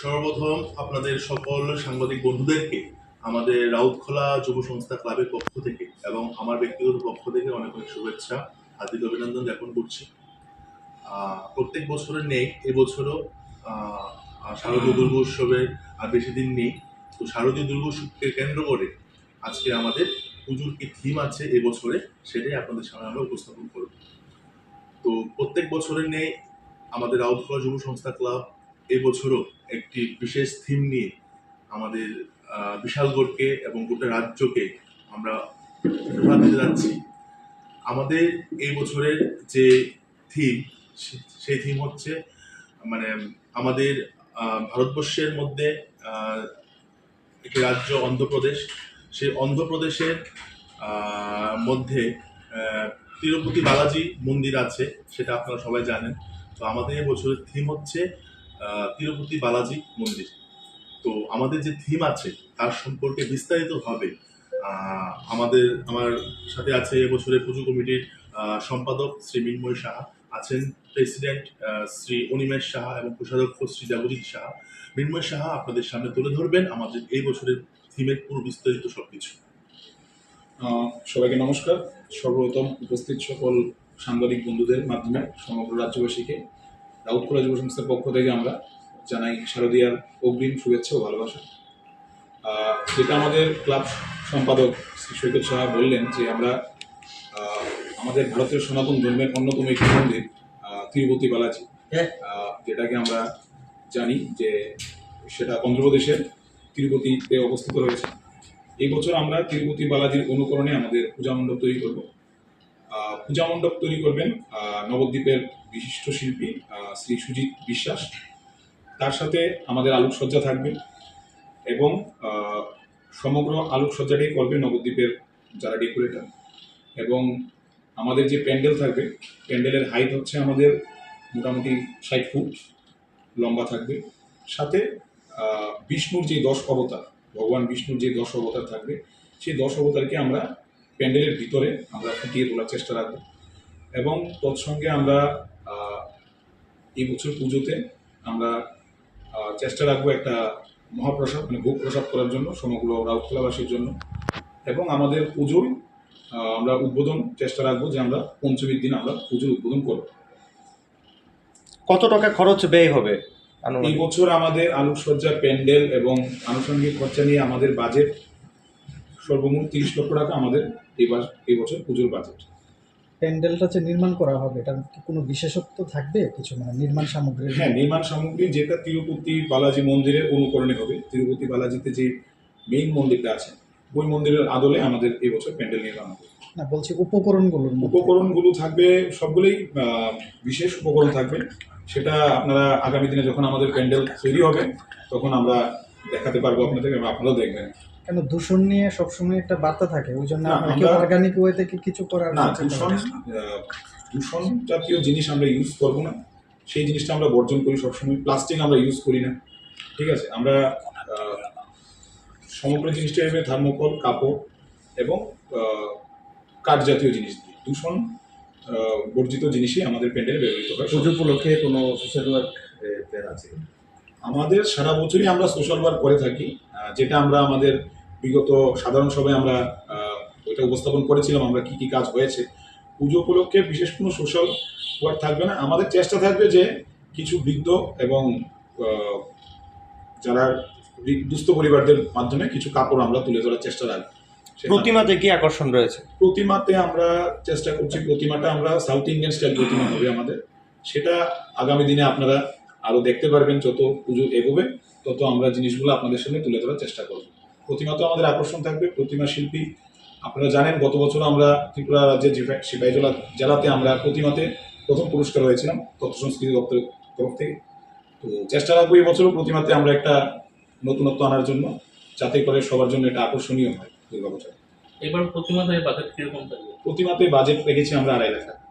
সর্বপ্রথম আপনাদের সকল সাংবাদিক বন্ধুদেরকে, আমাদের রাউতখোলা যুব সংস্থা ক্লাবের পক্ষ থেকে এবং আমার ব্যক্তিগত পক্ষ থেকে অনেক অনেক শুভেচ্ছা, হার্দিক অভিনন্দন জ্ঞাপন করছি। প্রত্যেক বছরের নেই, এবছরও শারদীয় দুর্গ উৎসবের আর বেশি দিন নেই। তো শারদীয় দুর্গ উৎসবকে কেন্দ্র করে আজকে আমাদের পুজোর কি থিম আছে এবছরে, সেটাই আপনাদের সামনে আমরা উপস্থাপন করব। তো প্রত্যেক বছরের নেই আমাদের রাউতখোলা যুব সংস্থা ক্লাব এবছরও একটি বিশেষ থিম নিয়ে আমাদের বিশালগড়কে এবং গোটা রাজ্যকে আমরা দিতে যাচ্ছি। আমাদের এই বছরের যে থিম সেই থিম হচ্ছে মানে আমাদের ভারতবর্ষের মধ্যে একটি রাজ্য অন্ধ্রপ্রদেশ। সেই অন্ধ্রপ্রদেশের মধ্যে তিরুপতি বালাজি মন্দির আছে, সেটা আপনারা সবাই জানেন। তো আমাদের বছরের থিম হচ্ছে তিরুপতি বালাজি মন্দির। তো আমাদের যে থিম আছে, তার সম্পর্কে বিস্তারিতভাবে আমাদের, আমার সাথে আছে এবছরের পুজো কমিটির সম্পাদক শ্রী মিন্ময় সাহা, আছেন প্রেসিডেন্ট শ্রী অনিমেষ সাহা এবং কোষাধ্যক্ষ শ্রী দেবজিৎ সাহা। মিন্ময় সাহা আপনাদের সামনে তুলে ধরবেন, আমাদের এই বছরের থিমের পুরো বিস্তারিত সবকিছু। সবাইকে নমস্কার। সর্বপ্রথম উপস্থিত সকল সাংবাদিক বন্ধুদের মাধ্যমে সমগ্র রাজ্যবাসীকে রাউতখোলা যুব সংস্থার পক্ষ থেকে আমরা জানাই শারদীয়ার অগ্রিম শুভেচ্ছা ও ভালোবাসা। যেটা আমাদের ক্লাব সম্পাদক শ্রী সৈকত সাহা বললেন যে আমরা আমাদের ভারতের সনাতন ধর্মের অন্যতম একটি মন্দির তিরুপতি বালাজি আহ, যেটাকে আমরা জানি যে সেটা অন্ধ্রপ্রদেশের তিরুপতিতে অবস্থিত রয়েছে। এই বছর আমরা তিরুপতি বালাজির অনুকরণে আমাদের পূজা মণ্ডপ তৈরি করব। পূজা মণ্ডপ তৈরি করবেন নবদ্বীপের বিশিষ্ট শিল্পী শ্রী সুজিত বিশ্বাস। তার সাথে আমাদের আলোকসজ্জা থাকবে এবং সমগ্র আলোকসজ্জাটাই করবে নবদ্বীপের যারা ডেকোরেটর এবং আমাদের যে প্যান্ডেল থাকবে, প্যান্ডেলের হাইট হচ্ছে আমাদের মোটামুটি ষাট ফুট, লম্বা থাকবে। সাথে বিষ্ণুর যে দশ অবতার, ভগবান বিষ্ণুর যে দশ অবতার থাকবে, সেই দশ অবতারকে আমরা প্যান্ডেলের ভিতরে আমরা ফুটিয়ে তোলার চেষ্টা রাখব। এবং তৎসঙ্গে আমরা এই বছর পুজোতে আমরা চেষ্টা রাখব একটা মহাপ্রসাদ মানে ভোগ প্রসাদ করার জন্য সমগ্র রাউতখোলাবাসীর জন্য। এবং আমাদের পুজোর আমরা উদ্বোধন চেষ্টা রাখব যে আমরা পঞ্চমীর দিন আমরা পুজোর উদ্বোধন করব। কত টাকা খরচ ব্যয় হবে এই বছর আমাদের আলোকসজ্জা প্যান্ডেল এবং আনুষঙ্গিক খরচা নিয়ে আমাদের বাজেট সর্বমোট তিরিশ লক্ষ টাকা আমাদের এবার এই বছর পুজোর বাজেট প্যান্ডেলটা যে নির্মাণ করা হবে এটার কি কোনো বিশেষত্ব থাকবে? কিছু মানে নির্মাণ সামগ্রী হ্যাঁ নির্মাণ সামগ্রী যেটা তিরুপতি বালাজি মন্দিরের অনুকরণে হবে। তিরুপতি বালাজিতে যে মেইন মন্দিরটা আছে ওই মন্দিরের আদলে আমাদের এই বছর প্যান্ডেল নির্মাণ হবে। না বলছি উপকরণগুলোর মধ্যে। উপকরণগুলো থাকবে সবগুলোই বিশেষ উপকরণ থাকবে। সেটা আপনারা আগামী দিনে যখন আমাদের প্যান্ডেল তৈরি হবে তখন আমরা দেখাতে পারব আপনাদের আপনারাও দেখবেন। কেন দূষণ নিয়ে সবসময় একটা বার্তা থাকে? ওই জন্য অর্গানিক ওয়ে থেকে কিছু করার না চেষ্টা দূষণ দূষণ জাতীয় জিনিস আমরা ইউজ করব না। সেই জিনিসটা আমরা বর্জন করি সবসময়। প্লাস্টিক আমরা ইউজ করি না। ঠিক আছে? আমরা সমগ্র জিনিসটা হবে থার্মোকল কাপড় এবং কাঠ জাতীয় জিনিস দিয়ে। দূষণ বর্জিত জিনিসই আমাদের প্যান্ডেলে ব্যবহৃত হয় পুজো উপলক্ষে কোনো সোশ্যাল ওয়ার্ক আছে? আমাদের সারা বছরই আমরা সোশ্যাল ওয়ার্ক করে থাকি। যেটা আমরা আমাদের বিগত সাধারণ সভায় আমরা ওইটা উপস্থাপন করেছিলাম আমরা কি কি কাজ হয়েছে। পুজো উপলক্ষে বিশেষ কোনো সোশ্যাল ওয়ার্ক থাকবে না। আমাদের চেষ্টা থাকবে যে কিছু বৃদ্ধ এবং যারা দুস্থ পরিবারদের মাধ্যমে কিছু কাপড় আমরা তুলে ধরার চেষ্টা রাখব প্রতিমাতে কি আকর্ষণ রয়েছে? প্রতিমাতে আমরা চেষ্টা করছি প্রতিমাটা আমরা সাউথ ইন্ডিয়ান স্টাইল প্রতিমা হবে আমাদের। সেটা আগামী দিনে আপনারা আরও দেখতে পারবেন যত পুজো এগোবে তত আমরা জিনিসগুলো আপনাদের সামনে তুলে ধরার চেষ্টা করব। প্রতিমা তো আমাদের আকর্ষণ থাকবে প্রতিমা শিল্পী। আপনারা জানেন গত বছর আমরা ত্রিপুরা রাজ্যের সিপাহী জেলা জেলাতে আমরা প্রতিমাতে প্রথম পুরস্কার হয়েছিলাম তথ্য সংস্কৃতি দপ্তরের তরফ থেকে। তো চেষ্টা রাখব এই বছরও প্রতিমাতে আমরা একটা নতুনত্ব আনার জন্য যাতে করে সবার জন্য এটা আকর্ষণীয় হয় দুর্গা বছর এবার প্রতিমাতে বাজেট কীরকম থাকবে? প্রতিমাতে বাজেট রেখেছি আমরা আড়াই লাখ টাকা।